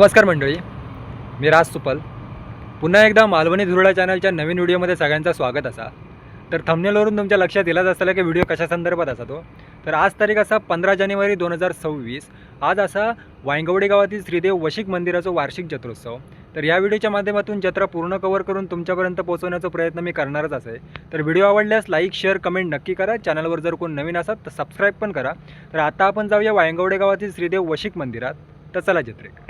नमस्कार मंडळी. मी राज सुपल. पुन्हा एकदा मालवणी धुरळा चॅनलच्या नवीन व्हिडिओमध्ये सगळ्यांचं स्वागत असा. तर थंबनेलवरून तुमच्या लक्षात येलाच असताना की व्हिडिओ कशा संदर्भात असा तो. तर आज तारीख असा पंधरा जानेवारी दोन हजार सव्वीस. आज असा वायंगवडे गावातील श्रीदेव वशिक मंदिराचा वार्षिक जत्रोत्सव. तर या व्हिडिओच्या माध्यमातून जत्रा पूर्ण कव्हर करून तुमच्यापर्यंत पोहोचवण्याचा प्रयत्न मी करणारच असे. तर व्हिडिओ आवडल्यास लाईक शेअर कमेंट नक्की करा. चॅनलवर जर कोण नवीन असाल तर सबस्क्राईब पण करा. तर आता आपण जाऊया वायंगवडे गावातील श्रीदेव वशिक मंदिरात. तर चला जत्रेक.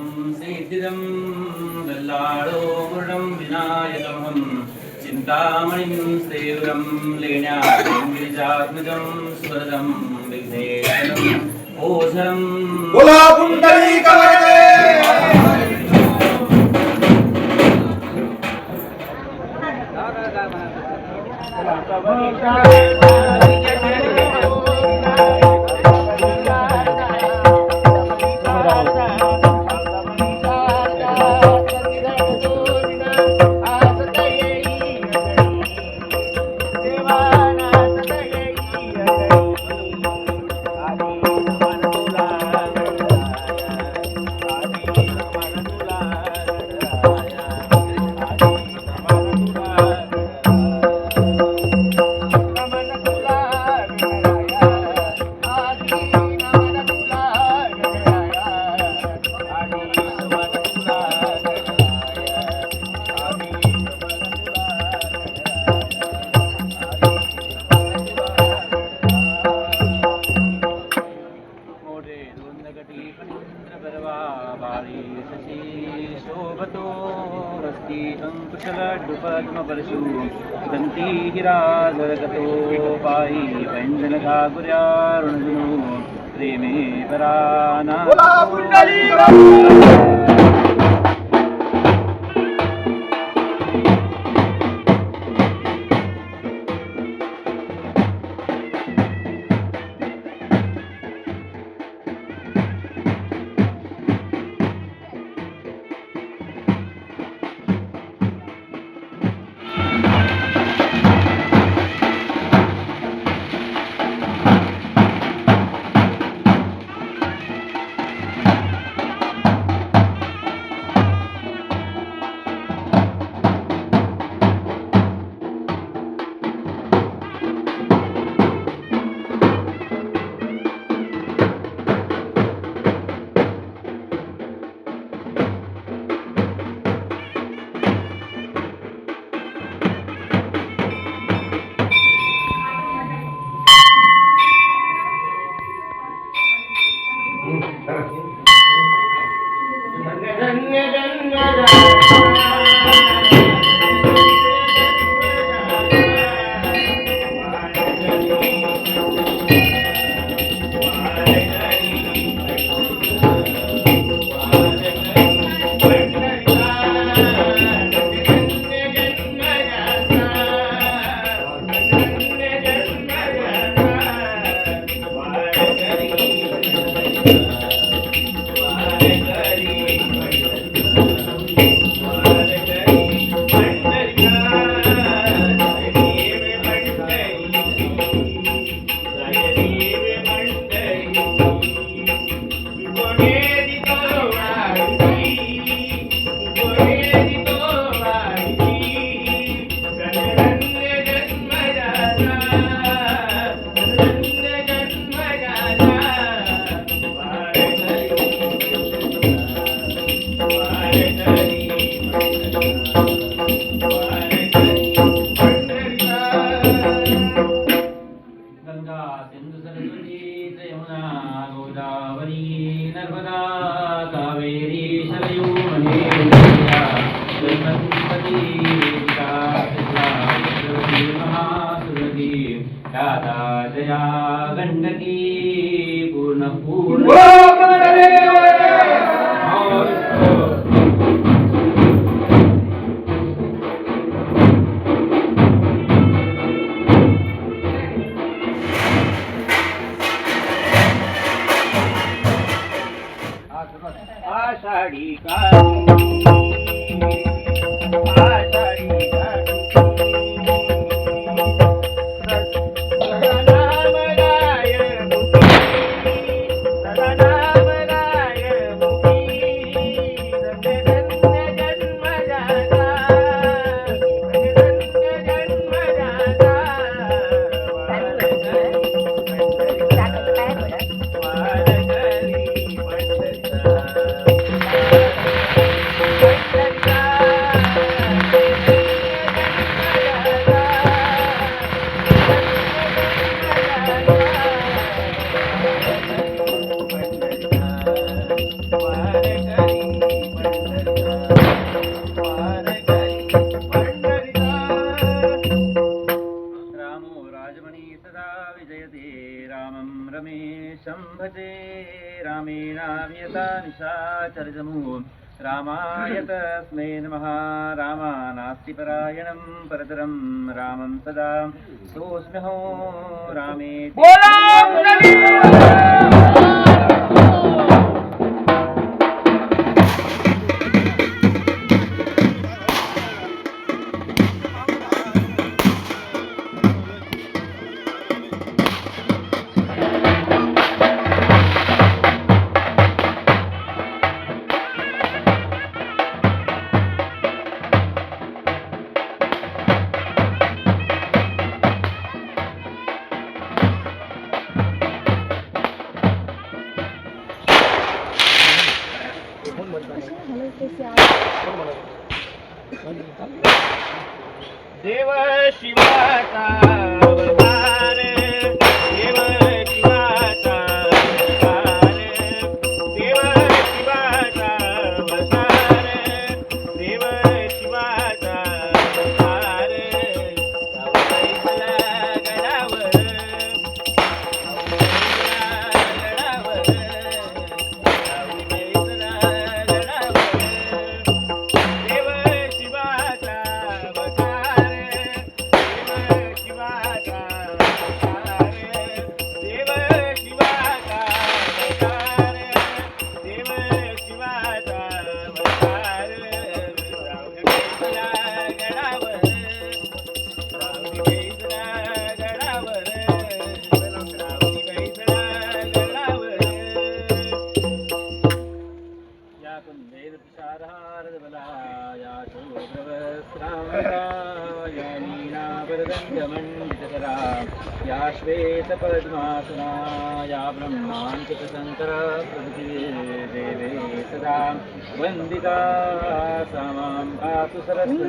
தினம் செய்திடம் வெள்ளாடோ குழம் விநாயகம். சிந்தாமணியும் சேவரம் லேனாஜாத்மிதம் சுரதம் விக்னேஷனம் ஓஷம் ஓலா புண்டரி श्रीकृष्णगर्वाबाले शशी शोभतो अस्ति अङ्कुशलड्डुपद्मपरशु दन्ती गिराधरगतो पायि पञ्जनघागुर्यारुणगुणो प्रेमे Parana dun dun dun Saraswati भजे रामेणाव्यता निशाचरजमु रामाय तस्मै नमः। रामा नास्ति परायणं परतरं रामं सदा। सोऽस्म्यहो रामे ीनावरदण्डमण्डितकरा या श्वेतपद्मासना या ब्रह्माञ्चकशङ्करा प्रभृति देवे सदा वन्दिता सा मां भातु सरस्वती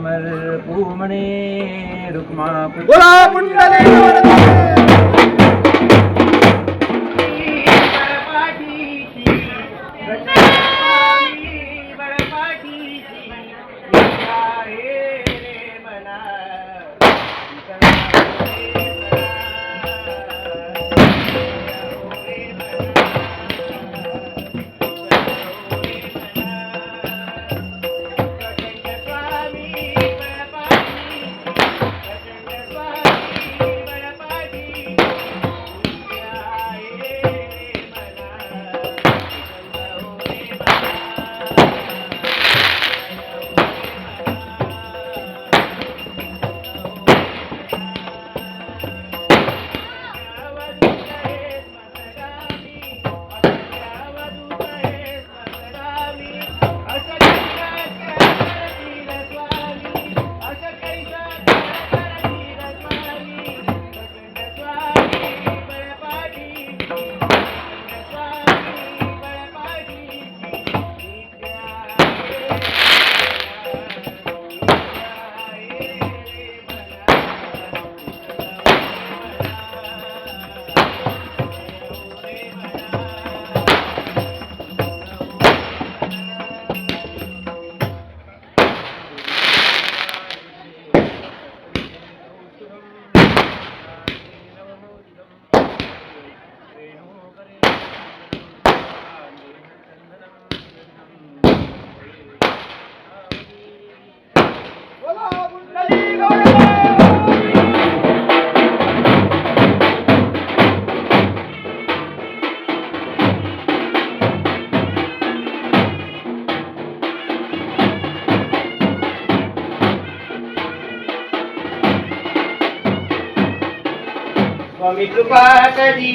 அமர் பூமனே ருக்மா స్వామి కృపాకది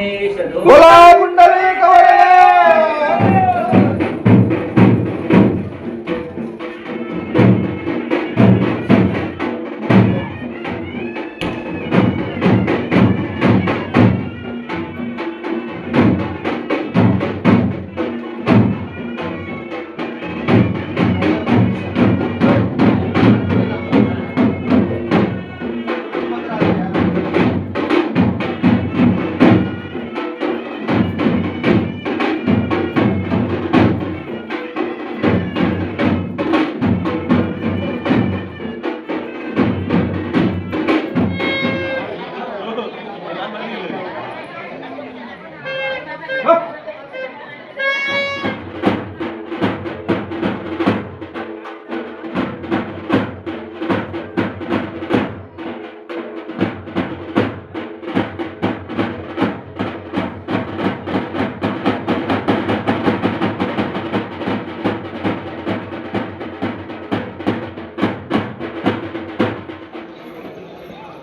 Indonesia. Bola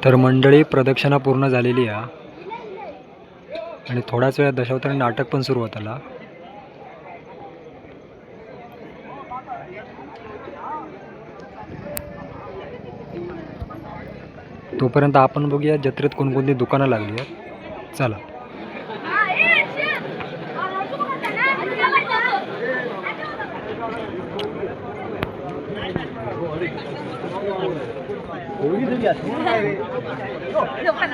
तर मंडळी प्रदक्षिणा पूर्ण झालेली आहे आणि थोड्याच वेळा दशावतार नाटक पण सुरू होत आला तोपर्यंत आपण बघूया जत्रेत कोणकोणती दुकानं लागली आहेत. चला. কি